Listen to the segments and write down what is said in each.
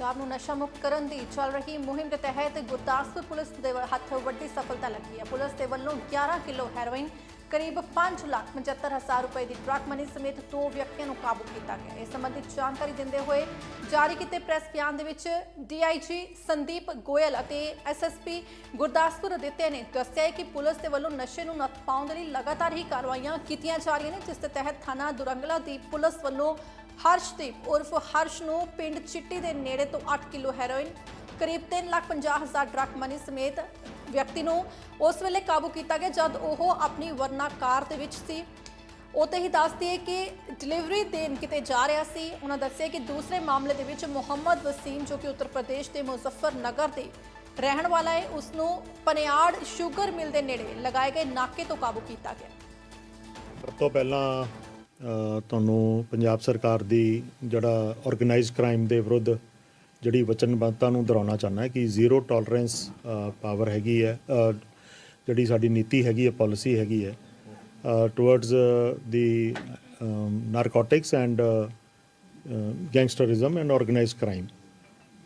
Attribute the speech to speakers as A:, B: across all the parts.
A: ਪੰਜਾਬ ਨੂੰ ਨਸ਼ਾ ਮੁਕਤ ਕਰਨ ਦੀ ਚੱਲ ਰਹੀ ਮੁਹਿੰਮ ਦੇ ਤਹਿਤ ਗੁਰਦਾਸਪੁਰ ਪੁਲਿਸ ਦੇ ਹੱਥ ਵੱਡੀ ਸਫਲਤਾ ਲੱਗੀ ਹੈ। ਪੁਲਿਸ ਦੇ ਵੱਲੋਂ 11 ਕਿਲੋ ਹੈਰੋਇਨ ਕਰੀਬ 5 ਲੱਖ 75 ਹਜ਼ਾਰ ਰੁਪਏ ਦੀ ਡਰੱਗ ਮਨੀ ਸਮੇਤ ਦੋ ਵਿਅਕਤੀਆਂ ਨੂੰ ਕਾਬੂ ਕੀਤਾ ਗਿਆ। ਇਸ ਸੰਬੰਧੀ ਜਾਣਕਾਰੀ ਦਿੰਦੇ ਹੋਏ ਜਾਰੀ ਕੀਤੇ ਪ੍ਰੈਸ ਬਿਆਨ ਦੇ ਵਿੱਚ ਡੀਆਈਜੀ ਸੰਦੀਪ ਗੋਇਲ ਅਤੇ ਐਸਐਸਪੀ ਗੁਰਦਾਸਪੁਰ ਅਦਿੱਤੇ ਨੇ ਦੱਸਿਆ ਕਿ ਪੁਲਿਸ ਦੇ ਵੱਲੋਂ ਨਸ਼ੇ ਨੂੰ ਨੱਥ ਪਾਉਣ ਦੇ ਲਈ ਲਗਾਤਾਰ ਹੀ ਕਾਰਵਾਈਆਂ ਕੀਤੀਆਂ ਜਾ ਰਹੀਆਂ ਨੇ ਜਿਸ ਦੇ ਤਹਿਤ ਥਾਣਾ ਦੁਰੰਗਲਾ ਦੀ ਪੁਲਿਸ ਵੱਲੋਂ ਹਰਸ਼ਦੀਪ ਉਰਫ ਹਰਸ਼ ਨੂੰ ਪਿੰਡ ਚਿੱਟੀ ਦੇ ਨੇੜੇ ਤੋਂ 8 ਕਿਲੋ ਹੈਰੋਇਨ ਕਰੀਬ 3,50,000 ਡਰੱਗ ਮਨੀ ਸਮੇਤ ਵਿਅਕਤੀ ਨੂੰ ਉਸ ਵੇਲੇ ਕਾਬੂ ਕੀਤਾ ਗਿਆ ਜਦ ਉਹ ਆਪਣੀ ਵਰਨਾ ਕਾਰ ਦੇ ਵਿੱਚ ਸੀ। ਉਤੇ ਹੀ ਦੱਸਦੀ ਹੈ ਕਿ ਡਿਲੀਵਰੀ ਦੇਣ ਕਿਤੇ ਜਾ ਰਿਹਾ ਸੀ। ਉਹਨਾਂ ਦੱਸਿਆ ਕਿ ਦੂਸਰੇ ਮਾਮਲੇ ਦੇ ਵਿੱਚ ਮੁਹੰਮਦ ਵਸੀਮ, ਜੋ ਕਿ ਉੱਤਰ ਪ੍ਰਦੇਸ਼ ਦੇ ਮੁਜ਼ੱਫਰਨਗਰ ਦੇ ਰਹਿਣ ਵਾਲਾ ਹੈ, ਉਸ ਨੂੰ ਪਨਿਆੜ ਸ਼ੂਗਰ ਮਿਲ ਦੇ ਨੇੜੇ ਲਗਾਏ ਗਏ ਨਾਕੇ ਤੋਂ ਕਾਬੂ ਕੀਤਾ ਗਿਆ।
B: ਸਭ ਤੋਂ ਪਹਿਲਾਂ ਤੁਹਾਨੂੰ ਪੰਜਾਬ ਸਰਕਾਰ ਦੀ ਜਿਹੜਾ ਆਰਗੇਨਾਈਜ਼ਡ ਕ੍ਰਾਈਮ ਦੇ ਵਿਰੁੱਧ ਜਿਹੜੀ ਵਚਨਬੱਧਤਾ ਨੂੰ ਦੁਹਰਾਉਣਾ ਚਾਹੁੰਦਾ ਕਿ ਜ਼ੀਰੋ ਟੋਲਰੈਂਸ ਪਾਵਰ ਹੈਗੀ ਹੈ ਜਿਹੜੀ ਸਾਡੀ ਨੀਤੀ ਹੈਗੀ ਹੈ ਪਾਲਿਸੀ ਹੈਗੀ ਹੈ towards the narcotics and gangsterism and organised crime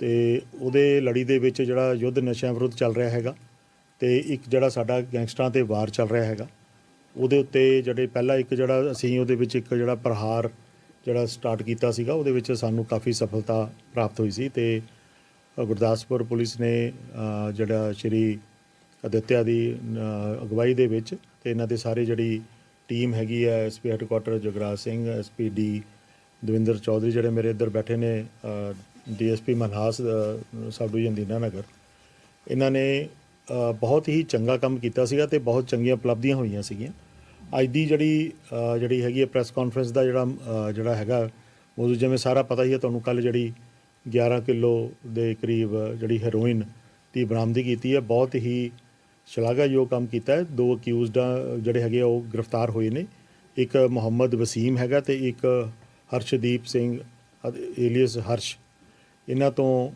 B: ਤੇ ਉਹਦੇ ਲੜੀ ਦੇ ਵਿੱਚ ਜਿਹੜਾ ਯੁੱਧ ਨਸ਼ਿਆਂ ਵਿਰੁੱਧ ਚੱਲ ਰਿਹਾ ਹੈਗਾ ਤੇ ਇੱਕ ਜਿਹੜਾ ਸਾਡਾ ਗੈਂਗਸਟਰਾਂ ਤੇ ਵਾਰ ਚੱਲ ਰਿਹਾ ਹੈਗਾ, ਉਹਦੇ ਉੱਤੇ ਜਿਹੜੇ ਪਹਿਲਾ ਇੱਕ ਜਿਹੜਾ ਅਸੀਂ ਉਹਦੇ ਵਿੱਚ ਇੱਕ ਜਿਹੜਾ ਪ੍ਰਹਾਰ ਜਿਹੜਾ ਸਟਾਰਟ ਕੀਤਾ ਸੀਗਾ ਉਹਦੇ ਵਿੱਚ ਸਾਨੂੰ ਕਾਫੀ ਸਫਲਤਾ ਪ੍ਰਾਪਤ ਹੋਈ ਸੀ ਤੇ ਗੁਰਦਾਸਪੁਰ ਪੁਲਿਸ ਨੇ ਜਿਹੜਾ ਸ਼੍ਰੀ ਅਦਿੱਤਿਆ ਦੀ ਅਗਵਾਈ ਦੇ ਵਿੱਚ ਤੇ ਇਹਨਾਂ ਦੇ ਸਾਰੇ ਜਿਹੜੀ ਟੀਮ ਹੈਗੀ ਹੈ SP headquarter Jagraj Singh SP D Davinder Chaudhary ਜਿਹੜੇ ਮੇਰੇ ਇੱਧਰ ਬੈਠੇ ਨੇ ਡੀਐਸਪੀ ਮਨਹਾਸ ਅ, ਸਬ ਡਿਵੀਜ਼ਨ ਦੀਨਾਨਗਰ ਇਹਨਾਂ ਨੇ ਬਹੁਤ ਹੀ ਚੰਗਾ ਕੰਮ ਕੀਤਾ ਸੀਗਾ ਤੇ ਬਹੁਤ ਚੰਗੀਆਂ ਉਪਲਬਧੀਆਂ ਹੋਈਆਂ ਸੀਗੀਆਂ। ਅੱਜ ਦੀ ਜਿਹੜੀ ਜਿਹੜੀ ਹੈਗੀ ਹੈ ਪ੍ਰੈਸ ਕਾਨਫਰੰਸ ਦਾ ਜਿਹੜਾ ਜਿਹੜਾ ਹੈਗਾ, ਉਹ ਜਿਵੇਂ ਸਾਰਾ ਪਤਾ ਹੀ ਹੈ ਤੁਹਾਨੂੰ ਕੱਲ ਜਿਹੜੀ 11 ਕਿਲੋ ਦੇ ਕਰੀਬ ਜਿਹੜੀ ਹੈਰੋਇਨ ਦੀ ਬਰਾਮਦੀ ਕੀਤੀ ਹੈ, ਬਹੁਤ ਹੀ ਸ਼ਲਾਘਾਯੋਗ ਕੰਮ ਕੀਤਾ ਹੈ। ਦੋ ਅਕਿਊਜ਼ਡ ਜਿਹੜੇ ਹੈਗੇ ਆ, ਉਹ ਗ੍ਰਿਫਤਾਰ ਹੋਏ ਨੇ। ਇੱਕ ਮੁਹੰਮਦ ਵਸੀਮ ਹੈਗਾ ਤੇ ਇੱਕ ਹਰਸ਼ਦੀਪ ਸਿੰਘ ਏਲੀਅਸ ਹਰਸ਼। ਇਹਨਾਂ ਤੋਂ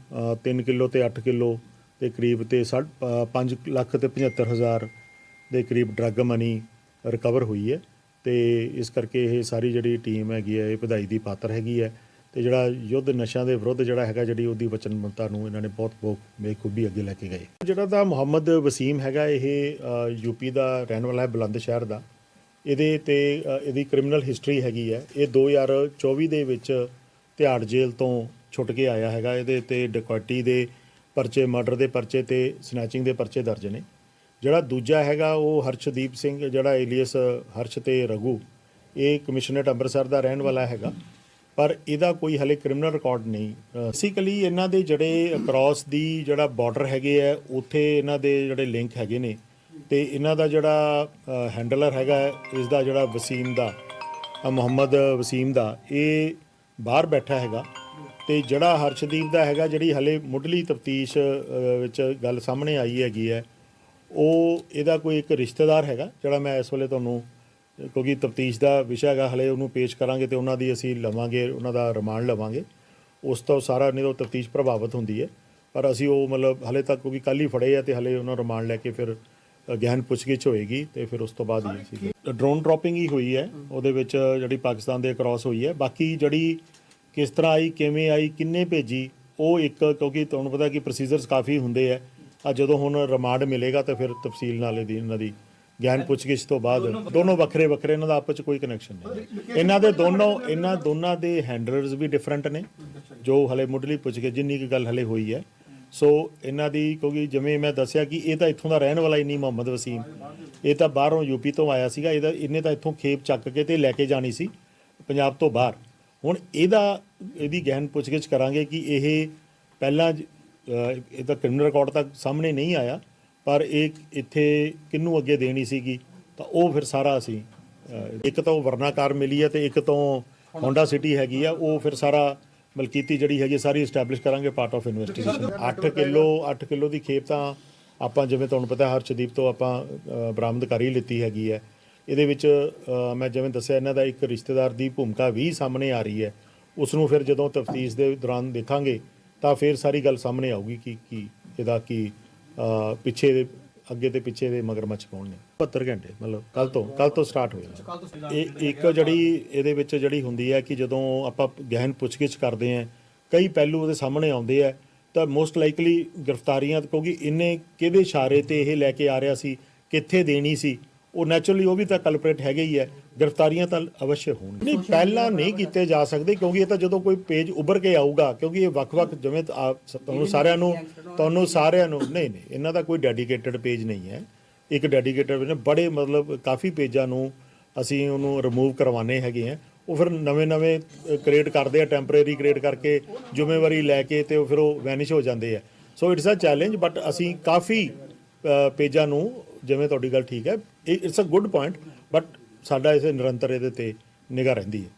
B: 3 ਕਿਲੋ ਤੇ 8 ਕਿਲੋ ਦੇ ਕਰੀਬ ਤੇ 5 ਲੱਖ ਤੇ 75 ਹਜ਼ਾਰ ਦੇ ਕਰੀਬ ਡਰੱਗ ਮਨੀ ਰਿਕਵਰ ਹੋਈ ਹੈ ਤੇ ਇਸ ਕਰਕੇ ਇਹ ਸਾਰੀ ਜਿਹੜੀ ਟੀਮ ਹੈਗੀ ਹੈ ਇਹ ਵਧਾਈ ਦੀ ਪਾਤਰ ਹੈਗੀ ਹੈ ਤੇ ਜਿਹੜਾ ਯੁੱਧ ਨਸ਼ਿਆਂ ਦੇ ਵਿਰੁੱਧ ਜਿਹੜਾ ਹੈਗਾ ਜਿਹੜੀ ਉਹਦੀ ਵਚਨਬੱਧਤਾ ਨੂੰ ਇਹਨਾਂ ਨੇ ਬਹੁਤ ਬਹੁਤ ਬੇਖੂਬੀ ਅੱਗੇ ਲੈ ਕੇ ਗਏ। ਜਿਹੜਾ ਤਾਂ ਮੁਹੰਮਦ ਵਸੀਮ ਹੈਗਾ ਇਹ ਅ, ਯੂਪੀ ਦਾ ਰਹਿਣ ਵਾਲਾ ਹੈ ਬੁਲੰਦ ਸ਼ਹਿਰ ਦਾ। ਇਹਦੇ ਤੇ ਇਹਦੀ ਕ੍ਰਿਮੀਨਲ ਹਿਸਟਰੀ ਹੈਗੀ ਹੈ। ਇਹ 2024 ਦੇ ਵਿੱਚ ਤਿਹਾੜ ਜੇਲ੍ਹ ਤੋਂ ਛੁੱਟ ਕੇ ਆਇਆ ਹੈਗਾ। ਇਹਦੇ ਤੇ ਡਕੈਤੀ ਦੇ ਪਰਚੇ ਮਰਡਰ ਦੇ ਪਰਚੇ ਤੇ ਸਨੈਚਿੰਗ ਦੇ ਪਰਚੇ ਦਰਜ ਨੇ। ਜਿਹੜਾ ਦੂਜਾ ਹੈਗਾ ਉਹ ਹਰਸ਼ਦੀਪ ਸਿੰਘ, ਜਿਹੜਾ ਏਲੀਅਸ ਹਰਸ਼ ਤੇ ਰਘੂ, ਇਹ ਕਮਿਸ਼ਨਰੇਟ ਅੰਮ੍ਰਿਤਸਰ ਦਾ ਰਹਿਣ ਵਾਲਾ ਹੈਗਾ। ਪਰ ਇਹਦਾ ਕੋਈ ਹਲੇ ਕ੍ਰਿਮੀਨਲ ਰਿਕਾਰਡ ਨਹੀਂ। ਬੇਸਿਕਲੀ ਇਹਨਾਂ ਦੇ ਜਿਹੜੇ ਅਕ੍ਰੋਸ ਦੀ ਜਿਹੜਾ ਬਾਰਡਰ ਹੈਗੇ ਆ, ਉੱਥੇ ਇਹਨਾਂ ਦੇ ਜਿਹੜੇ ਲਿੰਕ ਹੈਗੇ ਨੇ। ਤੇ ਇਹਨਾਂ ਦਾ ਜਿਹੜਾ ਹੈਂਡਲਰ ਹੈਗਾ ਇਸ ਦਾ ਜਿਹੜਾ ਵਸੀਮ ਦਾ ਮੁਹੰਮਦ ਵਸੀਮ ਦਾ, ਇਹ ਬਾਹਰ ਬੈਠਾ ਹੈਗਾ। ਤੇ ਜਿਹੜਾ ਹਰਸ਼ਦੀਪ ਦਾ ਹੈਗਾ, ਜਿਹੜੀ ਹਲੇ ਮੁੱਢਲੀ ਤਫਤੀਸ਼ ਵਿੱਚ ਗੱਲ ਸਾਹਮਣੇ ਆਈ ਹੈਗੀ ਹੈ ਉਹ ਇਹਦਾ ਕੋਈ ਇੱਕ ਰਿਸ਼ਤੇਦਾਰ ਹੈਗਾ ਜਿਹੜਾ ਮੈਂ ਇਸ ਵੇਲੇ ਤੁਹਾਨੂੰ ਕਿਉਂਕਿ ਤਫਤੀਸ਼ ਦਾ ਵਿਸ਼ਾ ਹੈਗਾ ਹਲੇ ਉਹਨੂੰ ਪੇਸ਼ ਕਰਾਂਗੇ ਤੇ ਉਹਨਾਂ ਦੀ ਅਸੀਂ ਲਵਾਂਗੇ ਉਹਨਾਂ ਦਾ ਰਿਮਾਂਡ ਲਵਾਂਗੇ। ਉਸ ਤੋਂ ਸਾਰਾ ਨਹੀਂ ਤਾਂ ਤਫਤੀਸ਼ ਪ੍ਰਭਾਵਿਤ ਹੁੰਦੀ ਹੈ। ਪਰ ਅਸੀਂ ਉਹ ਮਤਲਬ ਹਲੇ ਤੱਕ ਕਿਉਂਕਿ ਕੱਲ ਹੀ ਫੜੇ ਆ ਤੇ ਹਲੇ ਉਹਨਾਂ ਰਿਮਾਂਡ ਲੈ ਕੇ ਫਿਰ ਗਹਿਨ ਪੁੱਛਗਿੱਛ ਹੋਏਗੀ ਤੇ ਫਿਰ ਉਸ ਤੋਂ ਬਾਅਦ ਹੀ ਅਸੀਂ ਡਰੋਨ ਡ੍ਰੌਪਿੰਗ ਹੀ ਹੋਈ ਹੈ। ਉਹਦੇ ਵਿੱਚ ਜਿਹੜੀ ਪਾਕਿਸਤਾਨ ਦੇ ਕ੍ਰਾਸ ਹੋਈ ਹੈ। ਬਾਕੀ ਜਿਹੜੀ ਕਿਸ ਤਰ੍ਹਾਂ ਆਈ ਕਿਵੇਂ ਆਈ ਕਿੰਨੇ ਭੇਜੀ ਉਹ ਇੱਕ ਕਿਉਂਕਿ ਤੁਹਾਨੂੰ ਪਤਾ ਕਿ ਪ੍ਰੋਸੀਜਰਸ ਕਾਫੀ ਹੁੰਦੇ ਆ। ਆ ਜਦੋਂ ਹੁਣ ਰਿਮਾਂਡ ਮਿਲੇਗਾ ਤਾਂ ਫਿਰ ਤਫਸੀਲ ਨਾਲ ਇਹਦੀ ਇਹਨਾਂ ਦੀ ਗਿਆਨ ਪੁੱਛਗਿੱਛ ਤੋਂ ਬਾਅਦ ਦੋਨੋਂ ਵੱਖਰੇ ਵੱਖਰੇ ਇਹਨਾਂ ਦਾ ਆਪਸ ਚ ਕੋਈ ਕਨੈਕਸ਼ਨ ਨਹੀਂ ਇਹਨਾਂ ਦੇ ਦੋਨੋਂ ਇਹਨਾਂ ਦੋਨਾਂ ਦੇ ਹੈਂਡਲਰਸ ਵੀ ਡਿਫਰੈਂਟ ਨੇ ਜੋ ਹਲੇ ਮੁੱਢਲੀ ਪੁੱਛ ਕੇ ਜਿੰਨੀ ਕੁ ਗੱਲ ਹਲੇ ਹੋਈ ਹੈ। ਸੋ ਇਹਨਾਂ ਦੀ ਕਿਉਂਕਿ ਜਿਵੇਂ ਮੈਂ ਦੱਸਿਆ ਕਿ ਇਹ ਤਾਂ ਇੱਥੋਂ ਦਾ ਰਹਿਣ ਵਾਲਾ ਹੀ ਨਹੀਂ ਮੁਹੰਮਦ ਵਸੀਮ ਇਹ ਤਾਂ ਬਾਹਰੋਂ ਯੂਪੀ ਤੋਂ ਆਇਆ ਸੀਗਾ ਇਹਦਾ ਇਹਨੇ ਤਾਂ ਇੱਥੋਂ ਖੇਪ ਚੱਕ ਕੇ ਤੇ ਲੈ ਕੇ ਜਾਣੀ ਸੀ ਪੰਜਾਬ ਤੋਂ ਬਾਹਰ। ਹੁਣ ਇਹਦਾ ਇਹਦੀ ਗਹਿਨ ਪੁੱਛਗਿੱਛ ਕਰਾਂਗੇ ਕਿ ਇਹ ਪਹਿਲਾਂ ਇਹਦਾ ਕ੍ਰਿਮੀਨਲ ਰਿਕਾਰਡ ਤੱਕ ਸਾਹਮਣੇ ਨਹੀਂ ਆਇਆ ਪਰ ਇਹ ਇੱਥੇ ਕਿਹਨੂੰ ਅੱਗੇ ਦੇਣੀ ਸੀਗੀ ਤਾਂ ਉਹ ਫਿਰ ਸਾਰਾ ਅਸੀਂ ਇੱਕ ਤਾਂ ਉਹ ਵਰਨਾਕਾਰ ਮਿਲੀ ਹੈ ਤੇ ਇੱਕ ਤੋਂ ਹੋਂਡਾ ਸਿਟੀ ਹੈਗੀ ਆ ਉਹ ਫਿਰ ਸਾਰਾ ਮਲਕੀਤੀ ਜਿਹੜੀ ਹੈਗੀ ਸਾਰੀ ਐਸਟੈਬਲਿਸ਼ ਕਰਾਂਗੇ part of investigation 8 kilo 8 kilo ਦੀ ਖੇਪ ਤਾਂ ਆਪਾਂ ਜਿਵੇਂ ਤੁਹਾਨੂੰ ਪਤਾ ਹਰਸ਼ਦੀਪ ਤੋਂ ਆਪਾਂ ਅਹ, ਬਰਾਮਦ ਕਰ ਹੀ ਲਿੱਤੀ ਹੈਗੀ ਹੈ ਇਹਦੇ ਵਿੱਚ ਮੈਂ ਜਿਵੇਂ ਦੱਸਿਆ ਇਹਨਾਂ ਦਾ ਇੱਕ ਰਿਸ਼ਤੇਦਾਰ ਦੀ ਭੂਮਿਕਾ ਵੀ ਸਾਹਮਣੇ ਆ ਰਹੀ ਹੈ। ਉਸ ਨੂੰ ਫਿਰ ਜਦੋਂ ਤਫਤੀਸ਼ ਦੇ ਦੌਰਾਨ ਦੇਖਾਂਗੇ ਤਾਂ ਫਿਰ ਸਾਰੀ ਗੱਲ ਸਾਹਮਣੇ ਆਊਗੀ ਕਿ ਕੀ ਇਹਦਾ ਕੀ ਪਿੱਛੇ ਦੇ ਅੱਗੇ ਤੇ ਪਿੱਛੇ ਦੇ ਮਗਰਮੱਛ ਕੌਣ ਨੇ? 72 ਘੰਟੇ ਮਤਲਬ ਕੱਲ ਤੋਂ ਕੱਲ ਤੋਂ ਸਟਾਰਟ ਹੋਇਆ ਇਹ ਇੱਕ ਜਿਹੜੀ ਇਹਦੇ ਵਿੱਚ ਜਿਹੜੀ ਹੁੰਦੀ ਹੈ ਕਿ ਜਦੋਂ ਆਪਾਂ ਗਹਿਨ ਪੁੱਛਗਿੱਛ ਕਰਦੇ ਆਂ ਕਈ ਪਹਿਲੂ ਉਹਦੇ ਸਾਹਮਣੇ ਆਉਂਦੇ ਆ ਤਾਂ ਮੋਸਟ ਲਾਈਕਲੀ ਗ੍ਰਿਫਤਾਰੀਆਂ ਕਿਉਂਕਿ ਇਹਨੇ ਕਿਹਦੇ ਇਸ਼ਾਰੇ ਤੇ ਇਹ ਲੈ ਕੇ ਆ ਰਿਹਾ ਸੀ ਕਿੱਥੇ ਦੇਣੀ ਸੀ ਉਹ ਨੈਚੁਰਲੀ ਉਹ ਵੀ ਤਾਂ ਕਲਪਰੇਟ ਹੈਗੇ ਹੀ ਹੈ ਗ੍ਰਿਫਤਾਰੀਆਂ ਤਾਂ ਅਵශ්‍ය ਹੋਣਗੀਆਂ। ਨਹੀਂ ਪਹਿਲਾਂ ਨਹੀਂ ਕੀਤੇ ਜਾ ਸਕਦੇ ਕਿਉਂਕਿ ਇਹ ਤਾਂ ਜਦੋਂ ਕੋਈ ਪੇਜ ਉੱਭਰ ਕੇ ਆਊਗਾ ਕਿਉਂਕਿ ਇਹ ਵੱਖ-ਵੱਖ ਜਿਵੇਂ ਤੁਹਾਨੂੰ ਸਾਰਿਆਂ ਨੂੰ ਤੁਹਾਨੂੰ ਸਾਰਿਆਂ ਨੂੰ ਨਹੀਂ ਨਹੀਂ ਇਹਨਾਂ ਦਾ ਕੋਈ ਡੈਡੀਕੇਟਿਡ ਪੇਜ ਨਹੀਂ ਹੈ। ਇੱਕ ਡੈਡੀਕੇਟਿਡ ਨੇ ਬੜੇ ਮਤਲਬ ਕਾਫੀ ਪੇਜਾਂ ਨੂੰ ਅਸੀਂ ਉਹਨੂੰ ਰਿਮੂਵ ਕਰਵਾਣੇ ਹੈਗੇ ਆ। ਉਹ ਫਿਰ ਨਵੇਂ-ਨਵੇਂ ਕ੍ਰੀਏਟ ਕਰਦੇ ਆ ਟੈਂਪਰੇਰੀ ਕ੍ਰੀਏਟ ਕਰਕੇ ਜ਼ਿੰਮੇਵਾਰੀ ਲੈ ਕੇ ਤੇ ਉਹ ਫਿਰ ਉਹ ਵੈਨਿਸ਼ ਹੋ ਜਾਂਦੇ ਆ। So it's a challenge but ਅਸੀਂ ਕਾਫੀ ਪੇਜਾਂ ਨੂੰ ਜਿਵੇਂ ਤੁਹਾਡੀ ਗੱਲ ਠੀਕ ਹੈ it's a good point but ਸਾਡਾ ਇਸੇ ਨਿਰੰਤਰ ਇਹਦੇ ਤੇ ਨਿਗਾਹ ਰਹਿੰਦੀ ਹੈ।